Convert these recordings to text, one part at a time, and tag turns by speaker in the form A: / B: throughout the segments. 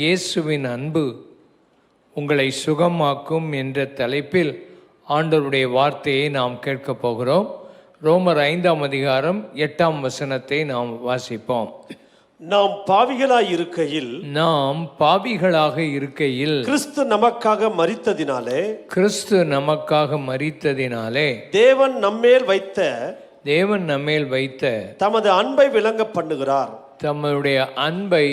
A: இயேசுவின் அன்பு உங்களை சுகமாக்கும் என்ற தலைப்பில் ஆண்டவருடைய வார்த்தையை நாம் கேட்கப் போகிறோம். ரோமர் ஐந்தாம் அதிகாரம் எட்டாம் வசனத்தை நாம் வாசிப்போம்.
B: நாம் பாவிகளாய் இருக்கையில்
A: நாம் பாவிகளாக இருக்கையில்
B: கிறிஸ்து நமக்காக மரித்ததினாலே
A: கிறிஸ்து நமக்காக மரித்ததினாலே
B: தேவன் நம்மேல் வைத்த
A: தேவன் நம்மேல் வைத்த
B: தமது அன்பை விளங்க பண்ணுகிறார்.
A: தம்முடைய அன்பை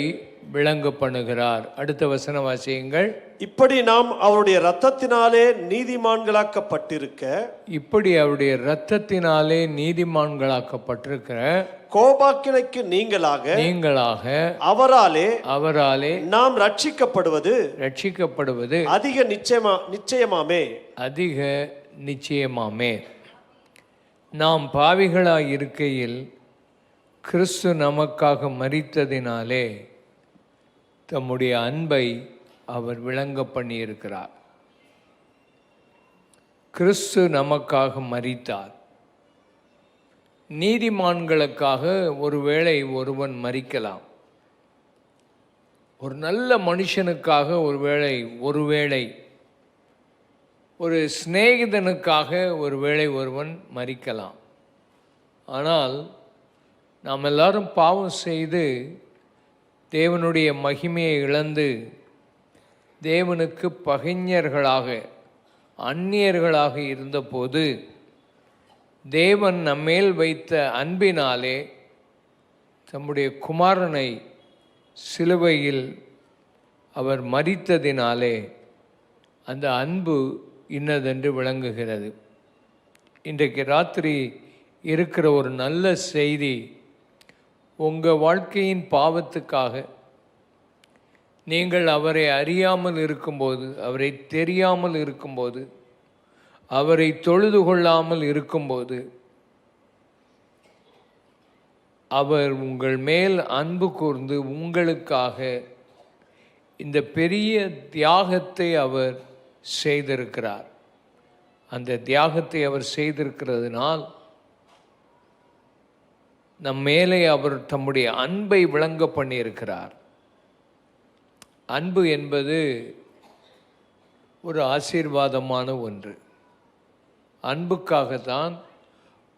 A: விளங்க பண்ணுகிறார் அடுத்த வசன வாசியுங்கள்.
B: இப்படி நாம் அவருடைய இரத்தத்தினாலே நீதிமான்களாக்கப்பட்டிருக்க
A: இப்படி அவருடைய இரத்தத்தினாலே நீதிமான்களாக்கப்பட்டிருக்கிற
B: கோபாக்கினைக்கு நீங்களாக
A: நீங்களாக
B: அவராலே
A: அவராலே
B: நாம் ரட்சிக்கப்படுவது
A: ரட்சிக்கப்படுவது
B: அதிக நிச்சயமா நிச்சயமாமே.
A: அதிக நிச்சயமாமே. நாம் பாவிகளாய் இருக்கையில் கிறிஸ்து நமக்காக மரித்ததினாலே தம்முடைய அன்பை அவர் விளங்க பண்ணியிருக்கிறார். கிறிஸ்து நமக்காக மறித்தார் நீதிமான்களுக்காக ஒருவேளை ஒருவன் மறிக்கலாம் ஒரு நல்ல மனுஷனுக்காக ஒருவேளை ஒருவேளை ஒரு சிநேகிதனுக்காக ஒருவேளை ஒருவன் மறிக்கலாம் ஆனால் நாம் எல்லாரும் பாவம் செய்து தேவனுடைய மகிமையை இழந்து தேவனுக்கு பகைஞர்களாக அந்நியர்களாக இருந்தபோது தேவன் நம்மேல் வைத்த அன்பினாலே தம்முடைய குமாரனை சிலுவையில் அவர் மறித்ததினாலே அந்த அன்பு இன்னதென்று விளங்குகிறது. இன்றைக்கு ராத்திரி இருக்கிற ஒரு நல்ல செய்தி உங்கள் வாழ்க்கையின் பாவத்துக்காக நீங்கள் அவரை அறியாமல் இருக்கும்போது அவரை தெரியாமல் இருக்கும்போது அவரை தொழுது கொள்ளாமல் இருக்கும்போது அவர் உங்கள் மேல் அன்பு கூர்ந்து உங்களுக்காக இந்த பெரிய தியாகத்தை அவர் செய்திருக்கிறார். அந்த தியாகத்தை அவர் செய்திருக்கிறதுனால் நம் மேலே அவர் தம்முடைய அன்பை விளங்க பண்ணியிருக்கிறார். அன்பு என்பது ஒரு ஆசீர்வாதமான ஒன்று. அன்புக்காகத்தான்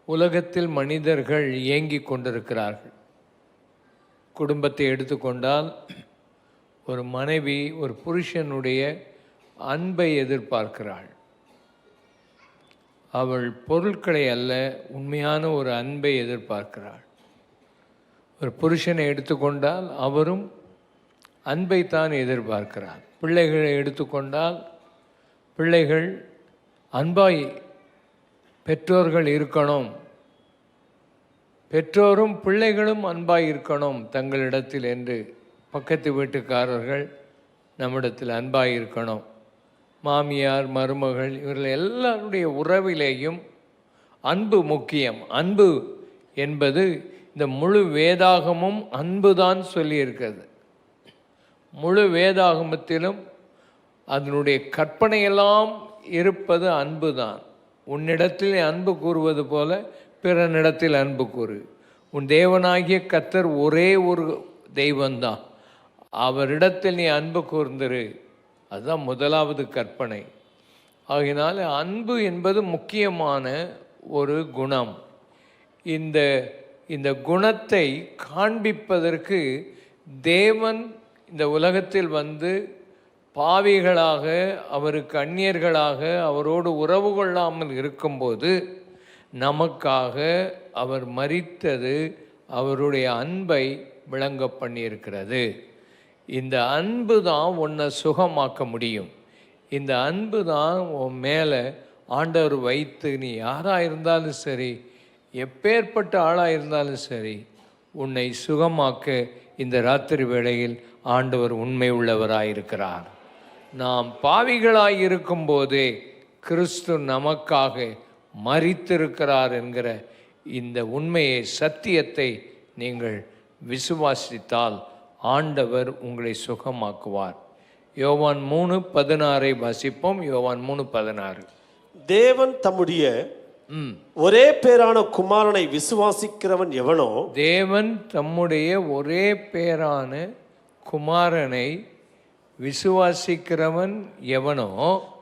A: உலகத்தில் மனிதர்கள் இயங்கிக் கொண்டிருக்கிறார்கள். குடும்பத்தை எடுத்துக்கொண்டால் ஒரு மனைவி ஒரு புருஷனுடைய அன்பை எதிர்பார்க்கிறாள். அவள் பொருட்களை அல்ல உண்மையான ஒரு அன்பை எதிர்பார்க்கிறாள். ஒரு புருஷனை எடுத்துக்கொண்டால் அவரும் அன்பைத்தான் எதிர்பார்க்கிறார். பிள்ளைகளை எடுத்துக்கொண்டால் பிள்ளைகள் அன்பாய் பெற்றோர்கள் இருக்கணும். பெற்றோரும் பிள்ளைகளும் அன்பாய் இருக்கணும் தங்களிடத்தில் என்று பக்கத்து வீட்டுக்காரர்கள் நம்மிடத்தில் அன்பாய் இருக்கணும். மாமியார் மருமகள் இவர்கள் எல்லாருடைய உறவிலேயும் அன்பு முக்கியம். அன்பு என்பது இந்த முழு வேதாகமும் அன்புதான் சொல்லியிருக்கிறது. முழு வேதாகமத்திலும் அதனுடைய கற்பனையெல்லாம் இருப்பது அன்புதான். உன்னிடத்தில் அன்பு கூறுவது போல பிறனிடத்தில் அன்பு கூறு. உன் தேவனாகிய கத்தர் ஒரே ஒரு தெய்வந்தான் அவரிடத்தில் நீ அன்பு கூர்ந்துரு. அதுதான் முதலாவது கற்பனை. ஆகினால அன்பு என்பது முக்கியமான ஒரு குணம். இந்த இந்த குணத்தை காண்பிப்பதற்கு தேவன் இந்த உலகத்தில் வந்து பாவிகளாக அவருக்கு அந்நியர்களாக அவரோடு உறவு கொள்ளாமல் இருக்கும்போது நமக்காக அவர் மறித்தது அவருடைய அன்பை விளங்க பண்ணியிருக்கிறது. இந்த அன்பு தான் உன்னை சுகமாக்க முடியும். இந்த அன்பு தான் உன் மேலே ஆண்டவர் வைத்து நீ யாராக இருந்தாலும் சரி எப்பேற்பட்ட ஆளாக இருந்தாலும் சரி உன்னை சுகமாக்க இந்த ராத்திரி வேளையில் ஆண்டவர் உண்மை உள்ளவராயிருக்கிறார். நாம் பாவிகளாய் இருக்கும்போதே கிறிஸ்து நமக்காக மறித்திருக்கிறார் என்கிற இந்த உண்மையை சத்தியத்தை நீங்கள் விசுவாசித்தால் ஆண்டவர் உங்களை சுகமாக்குவார். யோவான் மூணு பதினாறை வசிப்போம். யோவான் மூணு பதினாறு.
B: தேவன் தம்முடைய ஒரே பேரான குமாரனை விசுவாசிக்கிறவன் எவனோ
A: தேவன் தம்முடைய ஒரே பேரான குமாரனை விசுவாசிக்கிறவன் எவனோ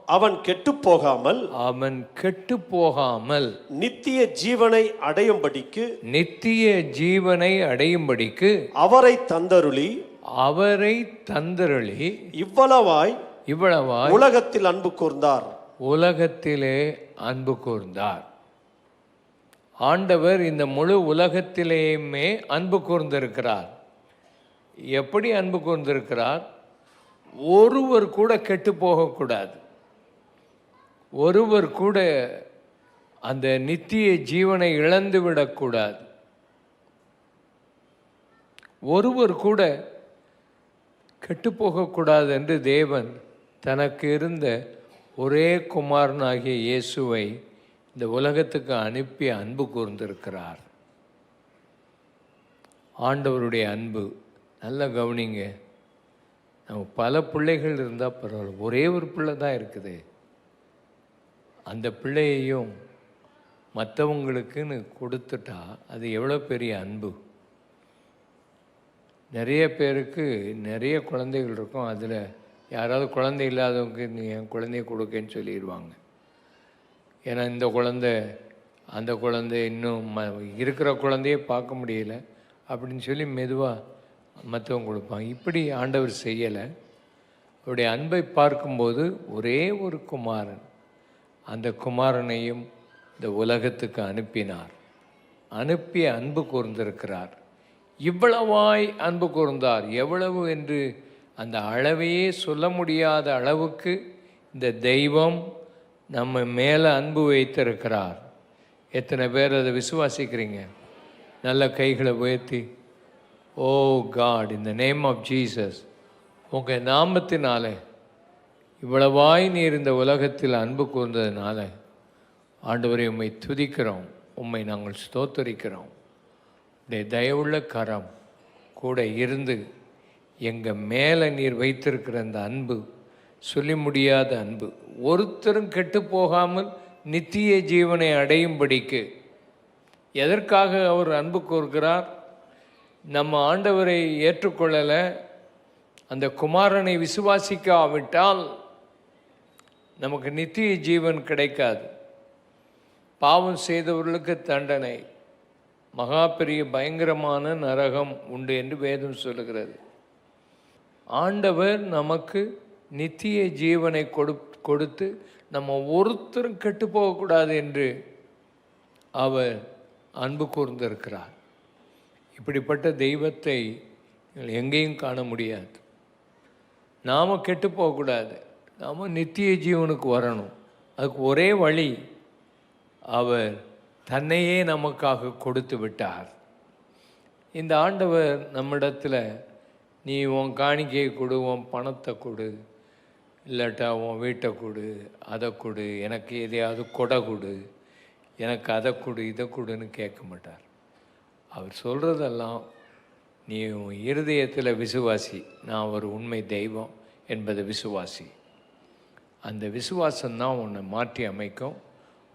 B: அவன் கெட்டுப் போகாமல்
A: அவன் கெட்டு போகாமல்
B: நித்திய ஜீவனை அடையும்படிக்கு
A: நித்திய ஜீவனை அடையும்படிக்கு
B: அவரை தந்தருளி
A: அவரை தந்தருளி
B: இவ்வளவாய்
A: இவ்வளவாய்
B: உலகத்தில் அன்பு கூர்ந்தார்.
A: உலகத்திலே அன்பு கூர்ந்தார். ஆண்டவர் இந்த முழு உலகத்திலேயுமே அன்பு கூர்ந்திருக்கிறார். எப்படி அன்பு கூர்ந்திருக்கிறார்? ஒருவர் கூட கெட்டு போகக்கூடாது. ஒருவர் கூட அந்த நித்திய ஜீவனை இழந்து விடக்கூடாது. ஒருவர் கூட கெட்டு போகக்கூடாது என்று தேவன் தனக்கு இருந்த ஒரே குமாரனாகிய இயேசுவை இந்த உலகத்துக்கு அனுப்பி அன்பு கூர்ந்திருக்கிறார். ஆண்டவருடைய அன்பு. நல்லா கவனிங்க. நம்ம பல பிள்ளைகள் இருந்தால் பரவாயில்ல. ஒரே ஒரு பிள்ளை தான் இருக்குது. அந்த பிள்ளையையும் மற்றவங்களுக்குன்னு கொடுத்துட்டா அது எவ்வளோ பெரிய அன்பு. நிறைய பேருக்கு நிறைய குழந்தைகள் இருக்கும். அதில் யாராவது குழந்தை இல்லாதவங்க நீ என் குழந்தைய கொடுக்கேன்னு சொல்லிடுவாங்க. ஏன்னா இந்த குழந்தை அந்த குழந்தை இன்னும் ம இருக்கிற குழந்தையே பார்க்க முடியல அப்படின்னு சொல்லி மெதுவாக மற்றவங்க கொடுப்பாங்க. இப்படி ஆண்டவர் செய்யலை. அவருடைய அன்பை பார்க்கும்போது ஒரே ஒரு குமாரன் அந்த குமாரனையும் இந்த உலகத்துக்கு அனுப்பினார். அனுப்பி அன்பு கூர்ந்திருக்கிறார். இவ்வளவாய் அன்பு கூர்ந்தார். எவ்வளவு என்று அந்த அளவையே சொல்ல முடியாத அளவுக்கு இந்த தெய்வம் நம்ம மேலே அன்பு வைத்திருக்கிறார். எத்தனை பேர் அதை விசுவாசிக்கிறீங்க? நல்ல கைகளை உயர்த்தி ஓ காட் இந்த நேம் ஆஃப் ஜீசஸ் உங்கள் நாமத்தினால இவ்வளவாய் நீர் இந்த உலகத்தில் அன்பு கூர்ந்ததுனால ஆண்டவரை உம்மை துதிக்கிறோம் உம்மை நாங்கள் ஸ்தோத்தரிக்கிறோம். தயவுள்ள கரம் கூட இருந்து எங்கள் மேலே நீர் வைத்திருக்கிற அந்த அன்பு சொல்லி முடியாத அன்பு. ஒருத்தரும் கெட்டு போகாமல் நித்திய ஜீவனை அடையும்படிக்கு எதற்காக அவர் அன்பு கூர்கிறார்? நம்ம ஆண்டவரை ஏற்றுக்கொள்ளலை. அந்த குமாரனை விசுவாசிக்காவிட்டால் நமக்கு நித்திய ஜீவன் கிடைக்காது. பாவம் செய்தவர்களுக்கு தண்டனை. மகா பெரிய பயங்கரமான நரகம் உண்டு என்று வேதம் சொல்லுகிறது. ஆண்டவர் நமக்கு நித்திய ஜீவனை கொடு கொடுத்து நம்ம ஒருத்தரும் கெட்டு போகக்கூடாது என்று அவர் அன்பு கூர்ந்திருக்கிறார். இப்படிப்பட்ட தெய்வத்தை எங்கேயும் காண முடியாது. நாம் கெட்டு போகக்கூடாது. நாம் நித்திய ஜீவனுக்கு வரணும். அதுக்கு ஒரே வழி அவர் தன்னையே நமக்காக கொடுத்து விட்டார். இந்த ஆண்டவர் நம்மிடத்தில் நீ உன் காணிக்கையை கொடு உன் பணத்தை கொடு இல்லாட்டா உன் வீட்டை கொடு அதை கொடு எனக்கு எதையாவது கொடை கொடு எனக்கு அதை கொடு இதை கொடுன்னு கேட்க மாட்டார். அவர் சொல்கிறதெல்லாம் நீ உன் இருதயத்தில் விசுவாசி நான் ஒரு உண்மை தெய்வம் என்பதை விசுவாசி. அந்த விசுவாசம்தான் உன்னை மாற்றி அமைக்கும்.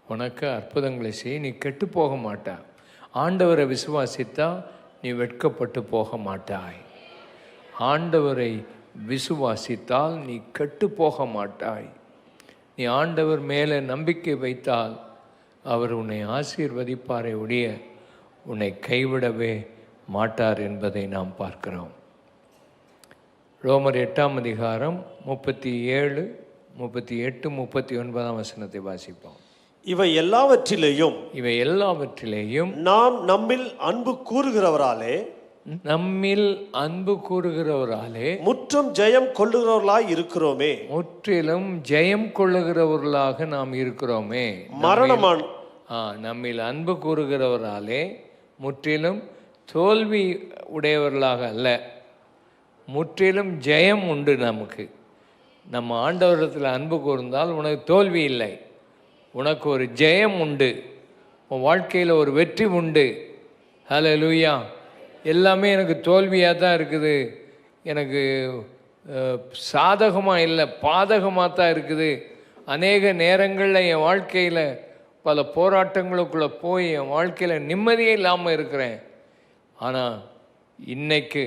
A: உனக்கு அற்புதங்களை செய்ய நீ கெட்டு போக மாட்டாய். ஆண்டவரை விசுவாசித்தா நீ வெட்கப்பட்டு போக மாட்டாய். ஆண்டவரை விசுவாசித்தால் நீ கெட்டு போக மாட்டாய் நீ ஆண்டவர் மேலே நம்பிக்கை வைத்தால் அவர் உன்னை ஆசீர்வதிப்பாரை ஒழிய உன்னை கைவிடவே மாட்டார் என்பதை நாம் பார்க்கிறோம். ரோமர் எட்டாம் அதிகாரம் முப்பத்தி ஏழு முப்பத்தி எட்டு முப்பத்தி ஒன்பதாம் வசனத்தை வாசிப்போம்.
B: இவை எல்லாவற்றிலேயும்
A: இவை எல்லாவற்றிலேயும்
B: நாம் நம்மில் அன்பு கூறுகிறவராலே
A: நம்மில் அன்பு கூறுகிறவராலே
B: முற்றும் ஜெயம் கொள்ளுகிறவர்களாய் இருக்கிறோமே.
A: முற்றிலும் ஜெயம் கொள்ளுகிறவர்களாக நாம் இருக்கிறோமே.
B: மரணமான்
A: நம்மில் அன்பு கூறுகிறவராலே முற்றிலும் தோல்வி உடையவர்களாக அல்ல. முற்றிலும் ஜெயம் உண்டு நமக்கு. நம்ம ஆண்டவரத்தில் அன்பு கூர்ந்தால் உனக்கு தோல்வி இல்லை. உனக்கு ஒரு ஜெயம் உண்டு. உன் வாழ்க்கையில் ஒரு வெற்றி உண்டு. ஹலோ லூயா எல்லாமே எனக்கு தோல்வியாக தான் இருக்குது. எனக்கு சாதகமாக இல்லை பாதகமாக தான் இருக்குது. அநேக நேரங்களில் என் வாழ்க்கையில் பல போராட்டங்களுக்குள்ளே போய் என் வாழ்க்கையில் நிம்மதியே இல்லாமல் இருக்கிறேன். ஆனால் இன்னைக்கு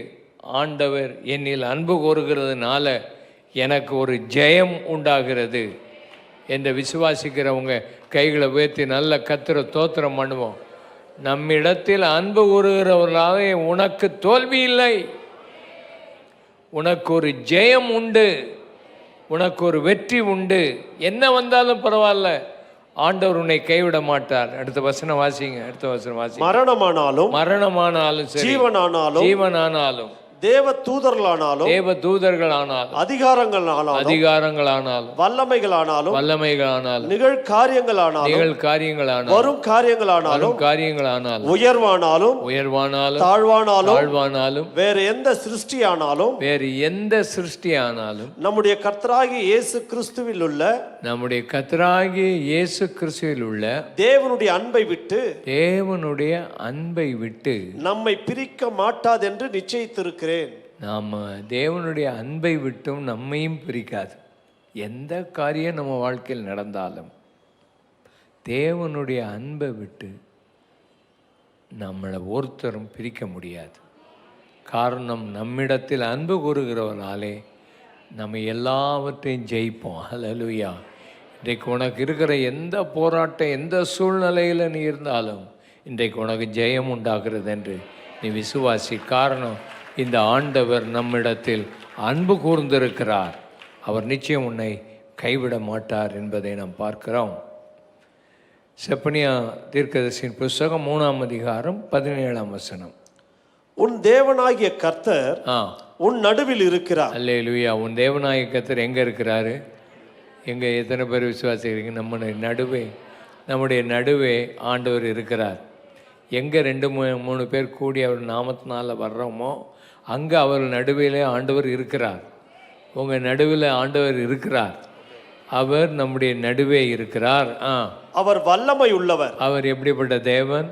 A: ஆண்டவர் என்னில் அன்பு கோருகிறதுனால எனக்கு ஒரு ஜெயம் உண்டாகிறது. என்று விசுவாசிக்கிறவங்க கைகளை உயர்த்தி நல்ல கத்திர தோத்திரம் பண்ணுவோம். நம்மிடத்தில் அன்பு கூறுகிறவர்களாக உனக்கு தோல்வி இல்லை. உனக்கு ஒரு ஜெயம் உண்டு. உனக்கு ஒரு வெற்றி உண்டு. என்ன வந்தாலும் பரவாயில்ல. ஆண்டவர் உன்னை கைவிட மாட்டார். அடுத்த வசனம் வாசிங்க. அடுத்த வசனம் வாசிங்க.
B: மரணமானாலும்
A: மரணமானாலும்
B: ஜீவனானாலும்
A: ஜீவனானாலும்.
B: தேவ தூதர்களானாலும்
A: தேவ தூதர்களானாலும்
B: அதிகாரங்களானாலும்
A: அதிகாரங்களானாலும்
B: வல்லமைகளானாலும்
A: வல்லமைகளானாலும்
B: நிகழ் காரியங்களானாலும்
A: நிகழ் காரியங்களானாலும்
B: வரும் காரியங்களானாலும்
A: காரியங்களானாலும்
B: உயர்வானாலும்
A: உயர்வானாலும்
B: தாழ்வானாலும்
A: தாழ்வானாலும்
B: வேற எந்த சிருஷ்டியானாலும்
A: வேறு எந்த சிருஷ்டியானாலும்
B: நம்முடைய கர்த்தராகிய இயேசு கிறிஸ்துவில் உள்ள
A: நம்முடைய கத்தராகிய இயேசு கிறிஸ்துவில் உள்ள
B: தேவனுடைய அன்பை விட்டு
A: தேவனுடைய அன்பை விட்டு
B: நம்மை பிரிக்க மாட்டாதென்று நிச்சயித்திருக்கிறேன்.
A: நாம் தேவனுடைய அன்பை விட்டும் நம்மையும் பிரிக்காது. எந்த காரியம் நம்ம வாழ்க்கையில் நடந்தாலும் தேவனுடைய அன்பை விட்டு நம்மளை ஒருத்தரும் பிரிக்க முடியாது. காரணம் நம்மிடத்தில் அன்பு கூறுகிறவனாலே நம்ம எல்லாவற்றையும் ஜெயிப்போம். ஹalleluya இன்றைக்கு உனக்கு இருக்கிற எந்த போராட்டம் எந்த சூழ்நிலையில் நீ இருந்தாலும் இன்றைக்கு உனக்கு ஜெயம் உண்டாகிறது என்று நீ விசுவாசி காரணம். இந்த ஆண்டவர் நம்மிடத்தில் அன்பு கூர்ந்திருக்கிறார். அவர் நிச்சயம் உன்னை கைவிட மாட்டார் என்பதை நாம் பார்க்கிறோம். செப்பனியா தீர்க்கதரிசியின் புஸ்தகம் மூணாம் அதிகாரம் பதினேழாம் வசனம்.
B: உன் தேவனாகிய கர்த்தர்
A: ஆ.
B: உன் நடுவில் இருக்கிறார்.
A: அல்லே லூயா உன் தேவநாயக கத்தர் எங்கே இருக்கிறாரு? எங்கே எத்தனை பேர் விசுவாசிக்கிறீங்க? நம்முடைய நடுவே நம்முடைய நடுவே ஆண்டவர் இருக்கிறார். எங்கே ரெண்டு மூ மூணு பேர் கூடி அவர் நாமத்தினால வர்றோமோ அங்கே அவர் நடுவிலே ஆண்டவர் இருக்கிறார். உங்கள் நடுவில் ஆண்டவர் இருக்கிறார். அவர் நம்முடைய நடுவே இருக்கிறார். ஆ.
B: அவர் வல்லமை உள்ளவர்.
A: அவர் எப்படிப்பட்ட தேவன்?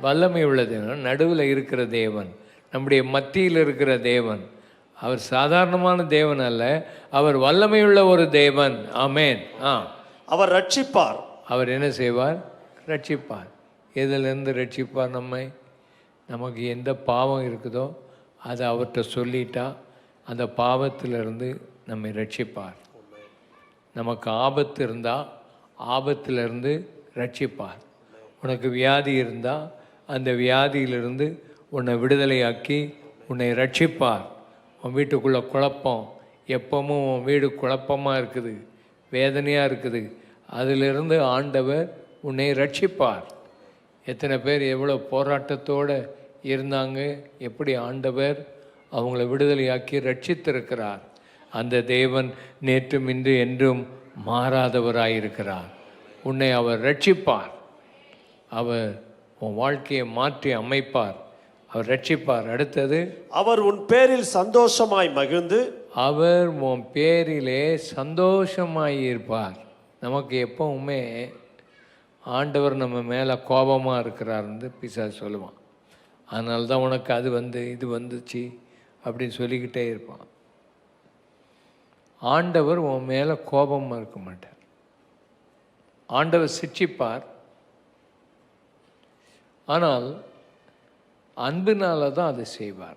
A: வல்லமை உள்ள தேவன். நடுவில் இருக்கிற தேவன். நம்முடைய மத்தியில் இருக்கிற தேவன். அவர் சாதாரணமான தேவன் அல்ல. அவர் வல்லமையுள்ள ஒரு தேவன். ஆமேன். ஆ.
B: அவர் ரட்சிப்பார்
A: அவர் என்ன செய்வார்? ரட்சிப்பார் எதிலிருந்து ரட்சிப்பார் நம்மை? நமக்கு எந்த பாவம் இருக்குதோ அதை அவர்கிட்ட சொல்லிட்டா அந்த பாவத்திலிருந்து நம்மை ரட்சிப்பார் நமக்கு ஆபத்து இருந்தால் ஆபத்திலிருந்து ரட்சிப்பார் உனக்கு வியாதி இருந்தால் அந்த வியாதியிலிருந்து உன்னை விடுதலையாக்கி உன்னை ரட்சிப்பார் உன் வீட்டுக்குள்ளே குழப்பம். எப்பவும் உன் வீடு குழப்பமாக இருக்குது. வேதனையாக இருக்குது. அதிலிருந்து ஆண்டவர் உன்னை ரட்சிப்பார் எத்தனை பேர் எவ்வளோ போராட்டத்தோடு இருந்தாங்க. எப்படி ஆண்டவர் அவங்கள விடுதலையாக்கி ரட்சித்திருக்கிறார் அந்த தேவன் நேற்றும் இன்று என்றும் மாறாதவராயிருக்கிறார். உன்னை அவர் ரட்சிப்பார் அவர் உன் வாழ்க்கையை மாற்றி அமைப்பார். அவர் ரட்சிப்பார். அடுத்தது
B: அவர் உன் பேரில் சந்தோஷமாய் மகிழ்ந்து
A: அவர் உன் பேரிலே சந்தோஷமாய் இருப்பார். நமக்கு எப்பவுமே ஆண்டவர் நம்ம மேலே கோபமாக இருக்கிறாருன்னு பிசா சொல்லுவான். அதனால தான் உனக்கு அது வந்து இது வந்துச்சு அப்படின்னு சொல்லிக்கிட்டே இருப்பான். ஆண்டவர் உன் மேலே கோபமாக இருக்க மாட்டார். ஆண்டவர் சிட்சிப்பார் ஆனால் அன்பினால் தான் அதை செய்வார்.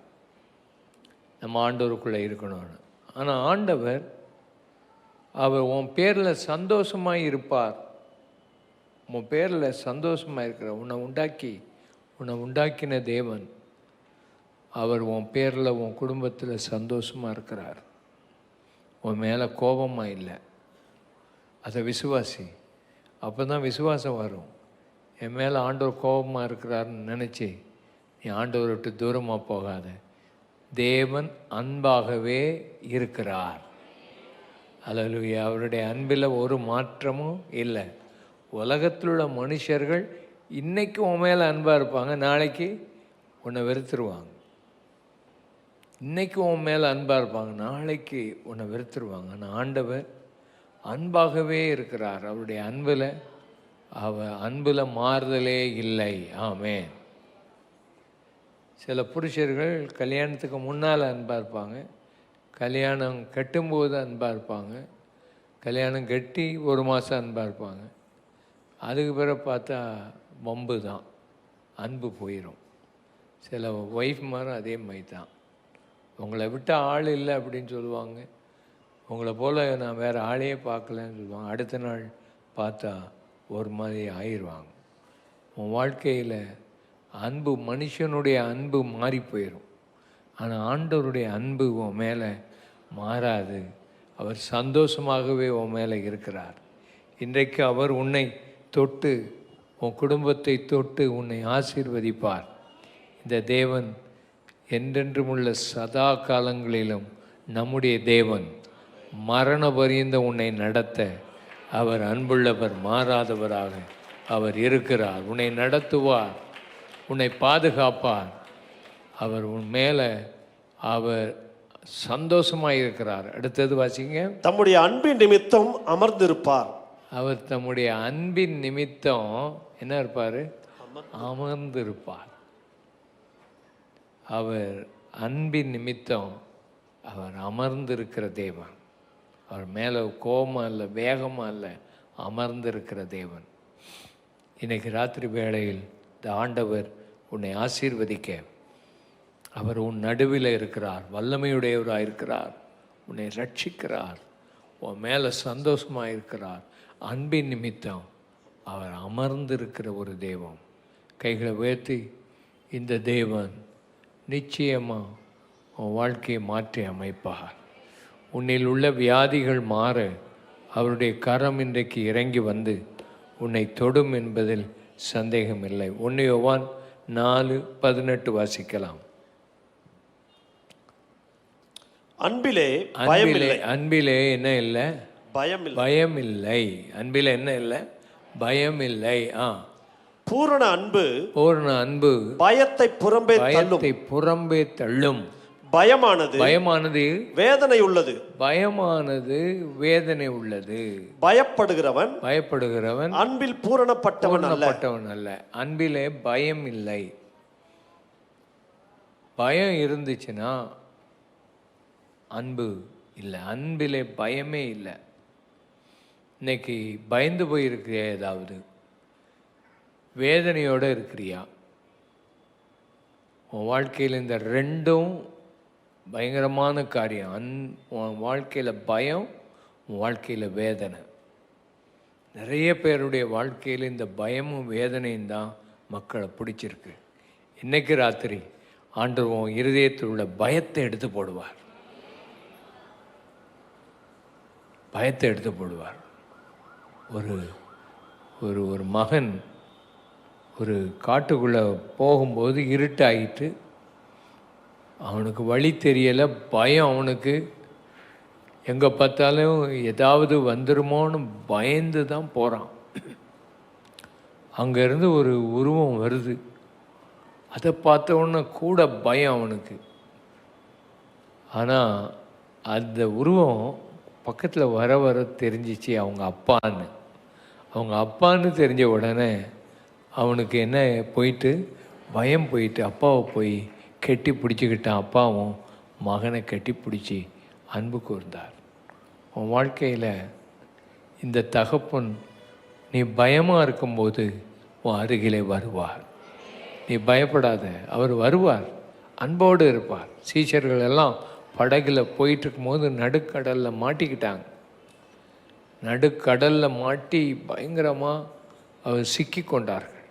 A: நம்ம ஆண்டவருக்குள்ளே இருக்கணும்னு. ஆனால் ஆண்டவர் அவர் உன் பேரில் சந்தோஷமாக இருப்பார். உன் பேரில் சந்தோஷமாக இருக்கிற உன்னை உண்டாக்கி உன்னை உண்டாக்கின தேவன் அவர் உன் பேரில் உன் குடும்பத்தில் சந்தோஷமாக இருக்கிறார். உன் மேலே கோபமாக இல்லை. அதை விசுவாசி. அப்போ தான் விசுவாசம் வரும். என் மேலே ஆண்டவர் கோபமாக இருக்கிறாருன்னு நினச்சி நீ ஆண்டவரை விட்டு தூரமாக போகாத. தேவன் அன்பாகவே இருக்கிறார். அல்லேலூயா அவருடைய அன்பில் ஒரு மாற்றமும் இல்லை. உலகத்தில் உள்ள மனுஷர்கள் இன்றைக்கு உன் மேலே அன்பாக இருப்பாங்க. நாளைக்கு உன்னை வெறுத்துருவாங்க. இன்றைக்கு உன் மேலே அன்பாக இருப்பாங்க. நாளைக்கு உன்னை வெறுத்துருவாங்க. ஆனால் ஆண்டவர் அன்பாகவே இருக்கிறார். அவருடைய அன்பில் அவ அன்பில் மாறுதலே இல்லை. ஆமேன். சில புருஷர்கள் கல்யாணத்துக்கு முன்னால் அன்பாக இருப்பாங்க. கல்யாணம் கட்டும்போது அன்பாக இருப்பாங்க. கல்யாணம் கட்டி ஒரு மாதம் அன்பாக இருப்பாங்க. அதுக்கு பிறகு பார்த்தா வம்பு தான். அன்பு போயிடும் சில ஒய்ஃப் மாதிரி அதே மாதிரி தான். உங்களை விட்ட ஆள் இல்லை அப்படின்னு சொல்லுவாங்க. உங்களை போல் நான் வேறு ஆளையே பார்க்கலன்னு சொல்லுவாங்க. அடுத்த நாள் பார்த்தா ஒரு மாதிரி ஆயிடுவாங்க. உன் வாழ்க்கையில் அன்பு மனுஷனுடைய அன்பு மாறி போயிடும் ஆனால் ஆண்டவருடைய அன்பு உன் மேலே மாறாது. அவர் சந்தோஷமாகவே உன் மேலே இருக்கிறார். இன்றைக்கு அவர் உன்னை தொட்டு உன் குடும்பத்தை தொட்டு உன்னை ஆசீர்வதிப்பார். இந்த தேவன் என்றென்றும் உள்ள சதா காலங்களிலும் நம்முடைய தேவன் மரண பரியந்த உன்னை நடத்த அவர் அன்புள்ளவர் மாறாதவராக அவர் இருக்கிறார். உன்னை நடத்துவார். உன்னை பாதுகாப்பார். அவர் உன் மேலே அவர் சந்தோஷமாக இருக்கிறார். அடுத்தது வாசிங்க.
B: தம்முடைய அன்பின் நிமித்தம் அமர்ந்திருப்பார்.
A: அவர் தம்முடைய அன்பின் நிமித்தம் என்ன இருப்பார்? அமர்ந்திருப்பார். அவர் அன்பின் நிமித்தம் அவர் அமர்ந்திருக்கிற தேவன். அவர் மேலே கோபமாக இல்லை வேகமாக இல்லை அமர்ந்திருக்கிற தேவன். இன்னைக்கு ராத்திரி வேளையில் இந்த ஆண்டவர் உன்னை ஆசீர்வதிக்க. அவர் உன் நடுவில் இருக்கிறார் வல்லமையுடையவராக இருக்கிறார் உன்னை ரட்சிக்கிறார் உன் மேலே சந்தோஷமாக இருக்கிறார். அன்பின் நிமித்தம் அவர் அமர்ந்திருக்கிற ஒரு தெய்வம். கைகளை உயர்த்தி இந்த தேவன் நிச்சயமாக உன் வாழ்க்கையை மாற்றி அமைப்பார். உன்னில் உள்ள வியாதிகள் மாற அவருடைய கரம் இன்றைக்கு இறங்கி வந்து உன்னை தொடும் என்பதில் சந்தேகமில்லை. ஒன்று யோவான் நாலு பதினெட்டு வாசிக்கலாம்.
B: அன்பிலே
A: அன்பிலே அன்பிலே என்ன இல்லை?
B: பயம்
A: பயம் இல்லை அன்பில் என்ன இல்லை? பயம் இல்லை ஆ.
B: பூரண அன்பு
A: பூர்ண அன்பு
B: பயத்தை புறம்பே
A: பயத்தை புறம்பே தள்ளும்.
B: பயமானது
A: பயமானது
B: வேதனை உள்ளது
A: பயமானது வேதனை உள்ளது
B: பயப்படுகிறவன்
A: பயப்படுகிறவன்
B: அன்பில் பூரணப்பட்டவன் அல்ல.
A: பூரணப்பட்டவன் அல்ல. அன்பிலே பயம் இல்லை. பயம் இருந்துச்சுன்னா அன்பு இல்லை. அன்பிலே பயமே இல்லை. இன்னைக்கு பயந்து போயிருக்கிறியா ஏதாவது? வேதனையோடு இருக்கிறியா? உன் வாழ்க்கையில் இந்த ரெண்டும் பயங்கரமான காரியம். அந் உன் வாழ்க்கையில் பயம் உன் வாழ்க்கையில் வேதனை. நிறைய பேருடைய வாழ்க்கையில் இந்த பயமும் வேதனையும் தான் மக்களை பிடிச்சிருக்கு. இன்னைக்கு ராத்திரி ஆண்டவர் உன் இருதயத்தில் உள்ள பயத்தை எடுத்து போடுவார். பயத்தை எடுத்து போடுவார். ஒரு ஒரு ஒரு மகன் ஒரு காட்டுக்குள்ளே போகும்போது இருட்டாயிட்டு அவனுக்கு வழி தெரியலை பயம் அவனுக்கு. எங்கே பார்த்தாலும் ஏதாவது வந்துருமோன்னு பயந்து தான் போகிறான் அங்கேருந்து ஒரு உருவம் வருது. அதை பார்த்த உடனே கூட பயம் அவனுக்கு. ஆனால் அந்த உருவம் பக்கத்தில் வர வர தெரிஞ்சிச்சு அவங்க அப்பான்னு. அவங்க அப்பான்னு தெரிஞ்ச உடனே அவனுக்கு என்ன போயிட்டு? பயம் போயிட்டு அப்பாவை போய் கெட்டி பிடிச்சிக்கிட்டான் அப்பாவும் மகனை கெட்டி பிடிச்சி அன்பு கூர்ந்தார். உன் வாழ்க்கையில் இந்த தகப்பன் நீ பயமாக இருக்கும்போது உன் அருகிலே வருவார். நீ பயப்படாத அவர் வருவார். அன்போடு இருப்பார். சீச்சர்கள் எல்லாம் படகுல போயிட்டுருக்கும் போது நடுக்கடலில் மாட்டிக்கிட்டாங்க. நடுக்கடலில் மாட்டி பயங்கரமாக அவர் சிக்கி கொண்டார்கள்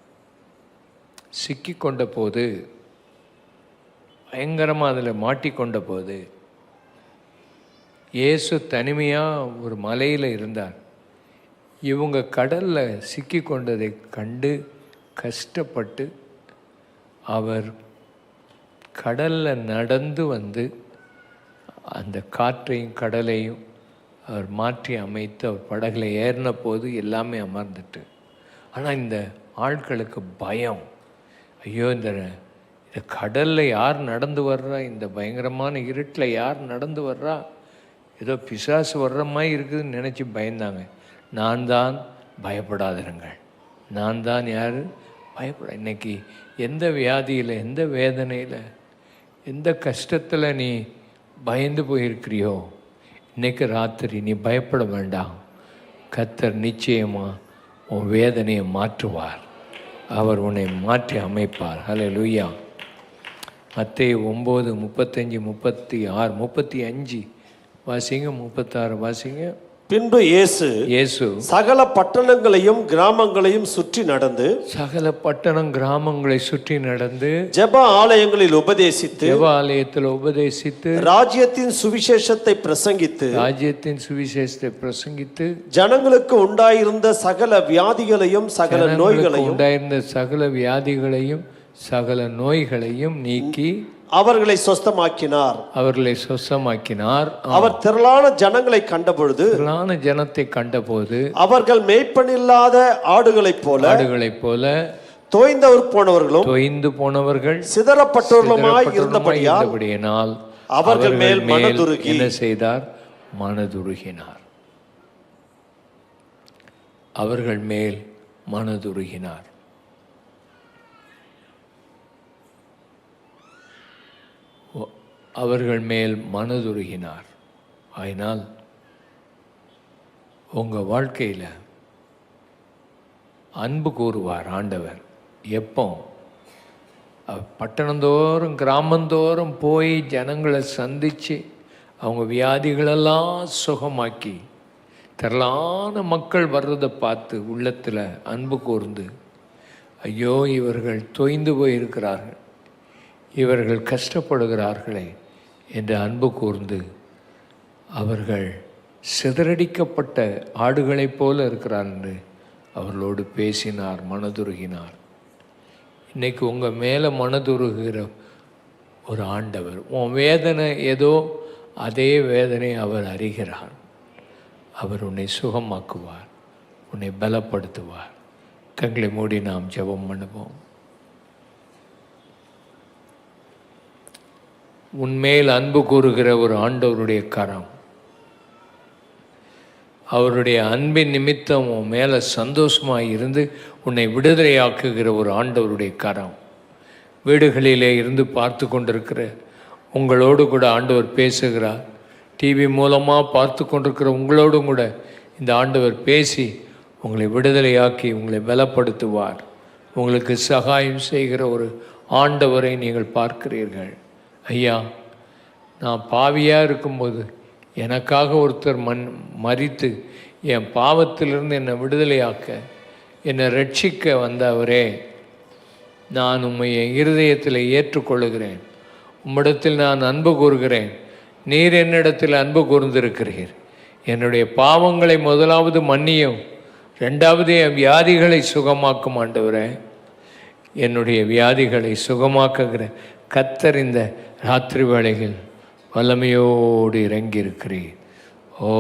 A: சிக்கி கொண்ட போது பயங்கரமாக அதில் மாட்டிக்கொண்ட போது இயேசு தனிமையாக ஒரு மலையில் இருந்தார். இவங்க கடலில் சிக்கி கொண்டதை கண்டு கஷ்டப்பட்டு அவர் கடலில் நடந்து வந்து அந்த காற்றையும் கடலையும் அவர் மாற்றி அமைத்து அவர் படகுல ஏறின போது எல்லாமே அமர்ந்துட்டு. ஆனால் இந்த ஆட்களுக்கு பயம். ஐயோ இந்த இந்த கடலில் யார் நடந்து வர்றா? இந்த பயங்கரமான இருட்டில் யார் நடந்து வர்றா? ஏதோ பிசாசு வர்ற மாதிரி இருக்குதுன்னு நினச்சி பயந்தாங்க. நான் தான் பயப்படாதிருங்கள். நான் தான் யார்? பயப்பட இன்னைக்கு எந்த வியாதியில் எந்த வேதனையில் எந்த கஷ்டத்தில் நீ பயந்து போயிருக்கிறியோ இன்றைக்கு ராத்திரி நீ பயப்பட வேண்டாம். கத்தர் நிச்சயமாக உன் வேதனையை மாற்றுவார். அவர் உன்னை மாற்றி அமைப்பார். ஹலோ லூயா மத்திய ஒம்பது முப்பத்தஞ்சு முப்பத்தி ஆறு முப்பத்தி அஞ்சு வாசிங்க முப்பத்தாறு வாசிங்க.
B: பின்பு இயேசு
A: இயேசு.
B: சகல பட்டணங்களையும் கிராமங்களையும் சுற்றி நடந்து
A: சகல பட்டணம் கிராமங்களை சுற்றி நடந்து
B: ஜெப ஆலயங்களில் உபதேசித்து
A: தேவாலயத்தில் உபதேசித்து
B: ராஜ்யத்தின் சுவிசேஷத்தை பிரசங்கித்து
A: ராஜ்யத்தின் சுவிசேஷத்தை பிரசங்கித்து
B: ஜனங்களுக்கு உண்டாயிருந்த சகல வியாதிகளையும் சகல நோய்களையும்
A: உண்டாயிருந்த சகல வியாதிகளையும் சகல நோய்களையும் நீக்கி
B: அவர்களை சொஸ்தமாக்கினார்.
A: அவர்களை சொசமாக்கினார்
B: அவர் திரளான ஜனங்களை கண்டபொழுது
A: திரளான ஜனத்தை கண்டபோது
B: அவர்கள் மேய்ப்பனில்லாத ஆடுகளைப் போல
A: ஆடுகளைப் போல
B: தோய்ந்தவர் போனவர்களும்
A: தொய்ந்து போனவர்கள்
B: சிதறப்பட்டவர்களுமாய் இருந்தபடியால் அவர்கள் மேல் மனதுருகி
A: என்ன செய்தார்? மனதுருகினார். அவர்கள் மேல் மனதுருகினார். அவர்கள் மேல் மனதுருகினார். ஆயினால் உங்கள் வாழ்க்கையில் அன்பு கூறுவார் ஆண்டவர். எப்போ? பட்டணந்தோறும் கிராமந்தோறும் போய் ஜனங்களை சந்தித்து அவங்க வியாதிகளெல்லாம் சுகமாக்கி திரளான மக்கள் வர்றதை பார்த்து உள்ளத்தில் அன்பு கூர்ந்து ஐயோ இவர்கள் தொய்ந்து போயிருக்கிறார்கள். இவர்கள் கஷ்டப்படுகிறார்களே. என்று அன்பு கூர்ந்து அவர்கள் சிதறடிக்கப்பட்ட ஆடுகளைப் போல இருக்கிறார் என்று அவர்களோடு பேசினார் மனதுருகினார். இன்றைக்கு உங்கள் மேலே மனதுருகிற ஒரு ஆண்டவர் உன் வேதனை ஏதோ அதே வேதனை அவர் அறிகிறார். அவர் உன்னை சுகமாக்குவார் உன்னை பலப்படுத்துவார். கண்களை மூடி நாம் ஜெபம் பண்ணுவோம். உன்மேல் அன்பு கூறுகிற ஒரு ஆண்டவருடைய கரம். அவருடைய அன்பின் நிமித்தம் உன் மேலே சந்தோஷமாக இருந்து உன்னை விடுதலையாக்குகிற ஒரு ஆண்டவருடைய கரம். வீடுகளிலே இருந்து பார்த்து கொண்டிருக்கிற உங்களோடு கூட ஆண்டவர் பேசுகிறார். டிவி மூலமாக பார்த்து கொண்டிருக்கிற உங்களோடும் கூட இந்த ஆண்டவர் பேசி உங்களை விடுதலையாக்கி உங்களை பலப்படுத்துவார். உங்களுக்கு சகாயம் செய்கிற ஒரு ஆண்டவரை நீங்கள் பார்க்கிறீர்கள். ஐயா நான் பாவியாக இருக்கும்போது எனக்காக ஒருத்தர் மண் மறித்து என் பாவத்திலிருந்து என்னை விடுதலையாக்க என்னை ரட்சிக்க வந்தவரே. நான் உம்மை என் இருதயத்தில் ஏற்றுக்கொள்கிறேன் உம்மிடத்தில் நான் அன்பு கூறுகிறேன். நீர் என்னிடத்தில் அன்பு கூர்ந்திருக்கிறீர். என்னுடைய பாவங்களை முதலாவது மன்னியும். ரெண்டாவது என் வியாதிகளை சுகமாக்கும் ஆண்டவரே. என்னுடைய வியாதிகளை சுகமாக்குகிற கத்தர் இந்த ராத்திரி வேளைகள் வல்லமையோடு இறங்கியிருக்கிறீர். ஓ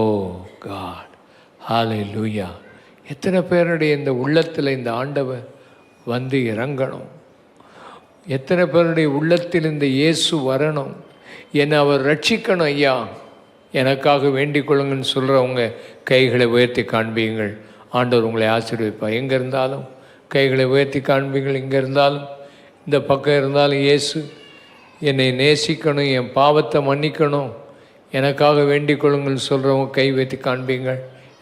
A: காட். ஹாலே லூயா எத்தனை பேருடைய இந்த உள்ளத்தில் இந்த ஆண்டவர் வந்து இறங்கணும்? எத்தனை பேருடைய உள்ளத்தில் இந்த இயேசு வரணும்? என்னை அவர் ரட்சிக்கணும் ஐயா. எனக்காக வேண்டிக் கொள்ளுங்கன்னு சொல்கிறவங்க கைகளை உயர்த்தி காண்பீங்கள். ஆண்டவர் உங்களை ஆசீர்வதிப்பா எங்கே இருந்தாலும் கைகளை உயர்த்தி காண்பீங்கள். இங்கே இருந்தாலும் இந்த பக்கம் இருந்தாலும் இயேசு என்னை நேசிக்கணும் என் பாவத்தை மன்னிக்கணும். எனக்காக வேண்டிக் கொள்ளுங்கள்னு சொல்கிறவங்க கை வைத்து காண்பீங்கள்.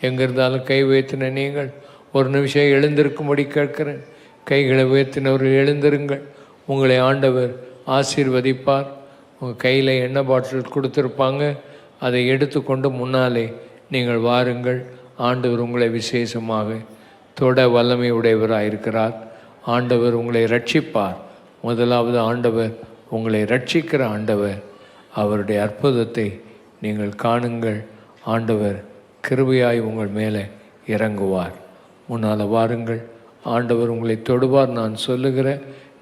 A: எங்கே இருந்தாலும் கை வைத்துன நீங்கள். ஒரு நிமிஷம் எழுந்திருக்கும்படி கேட்கிறேன். கைகளை உயர்த்தினவர்கள் எழுந்திருங்கள். உங்களை ஆண்டவர் ஆசீர்வதிப்பார். உங்கள் கையில் எண்ணெய் பாட்டில் கொடுத்துருப்பாங்க. அதை எடுத்துக்கொண்டு முன்னாலே நீங்கள் வாருங்கள். ஆண்டவர் உங்களை விசேஷமாக தொட வல்லமை உடையவராக இருக்கிறார் ஆண்டவர் உங்களை ரட்சிப்பார். முதலாவது ஆண்டவர் உங்களை ரட்சிக்கிற ஆண்டவர். அவருடைய அற்புதத்தை நீங்கள் காணுங்கள். ஆண்டவர் கிருபையாய் உங்கள் மேலே இறங்குவார். முன்னால் வாருங்கள். ஆண்டவர் உங்களை தொடுவார். நான் சொல்லுகிற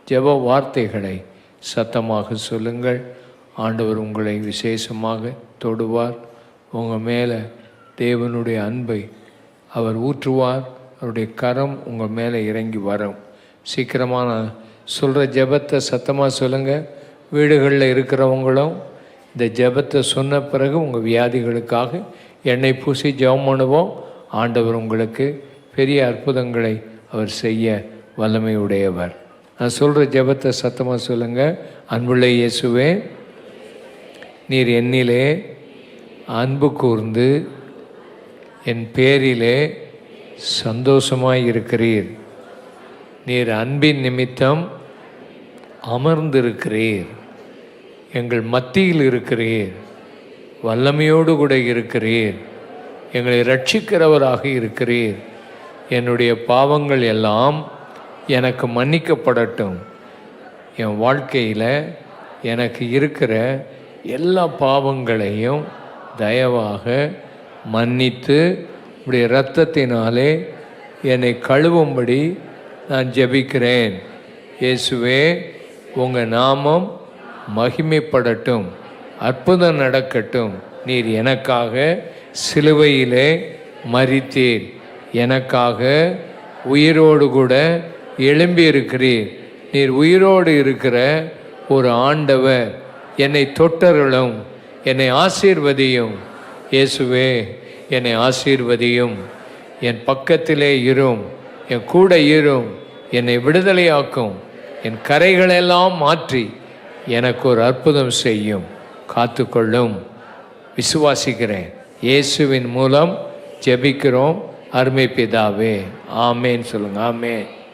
A: ஜெப வார்த்தைகளை சத்தமாக சொல்லுங்கள். ஆண்டவர் உங்களை விசேஷமாக தொடுவார். உங்கள் மேலே தேவனுடைய அன்பை அவர் ஊற்றுவார். அவருடைய கரம் உங்கள் மேலே இறங்கி வரும். சீக்கிரமான சொல்கிற ஜெபத்தை சத்தமாக சொல்லுங்கள் வீடுகளில் இருக்கிறவங்களும் இந்த ஜெபத்தை சொன்ன பிறகு உங்கள் வியாதிகளுக்காக எண்ணெய் பூசி ஜெபம் பண்ணுவோம். ஆண்டவர் உங்களுக்கு பெரிய அற்புதங்களை அவர் செய்ய வல்லமை உடையவர் நான் சொல்கிற ஜெபத்தை சத்தமாக சொல்லுங்கள் அன்புள்ள இயேசுவே நீர் என்னிலே அன்பு கூர்ந்து என் பேரிலே சந்தோஷமாய் இருக்கிறீர். நீர் அன்பின் நிமித்தம் அமர்ந்திருக்கிறீர். எங்கள் மத்தியில் இருக்கிறீர். வல்லமையோடு கூட இருக்கிறீர். எங்களை ரட்சிக்கிறவராக இருக்கிறீர். என்னுடைய பாவங்கள் எல்லாம் எனக்கு மன்னிக்கப்படட்டும். என் வாழ்க்கையில் எனக்கு இருக்கிற எல்லா பாவங்களையும் தயவாக மன்னித்து உடைய இரத்தத்தினாலே என்னை கழுவும்படி நான் ஜெபிக்கிறேன். இயேசுவே உங்கள் நாமம் மகிமைப்படட்டும் அற்புதம் நடக்கட்டும். நீர் எனக்காக சிலுவையிலே மறித்தீர் எனக்காக உயிரோடு கூட எழும்பி இருக்கிறீர் நீர் உயிரோடு இருக்கிற ஒரு ஆண்டவர் என்னை தொட்டருளும் என்னை ஆசீர்வதியும். இயேசுவே என்னை ஆசீர்வதியும். என் பக்கத்திலே இரும் என் கூட இரும் என்னை விடுதலையாக்கும். என் கரைகளெல்லாம் மாற்றி எனக்கு ஒரு அற்புதம் செய்யும். காத்துக்கொள்ளும். விசுவாசிக்கிறேன். இயேசுவின் மூலம் ஜெபிக்கிறோம். அருமை பிதாவே. ஆமேன்னு சொல்லுங்க. ஆமேன்.